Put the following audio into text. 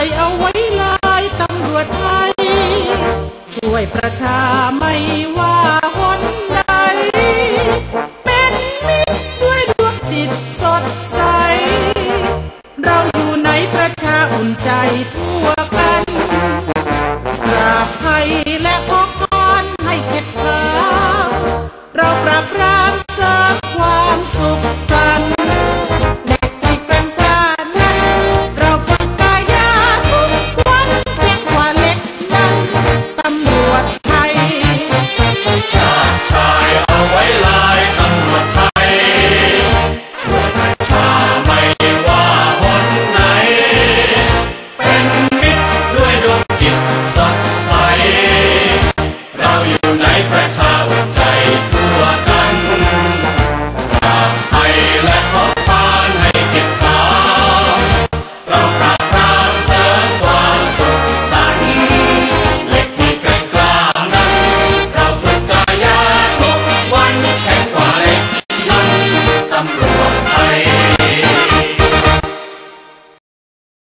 ส่เอาไว้ลายตำรวจไทย ช่วยประชาไม่ว่าหนใด เป็นมิตรด้วยดวงจิตสดใส เราอยู่ในประชาอุ่นใจทั่วกันกราบไทย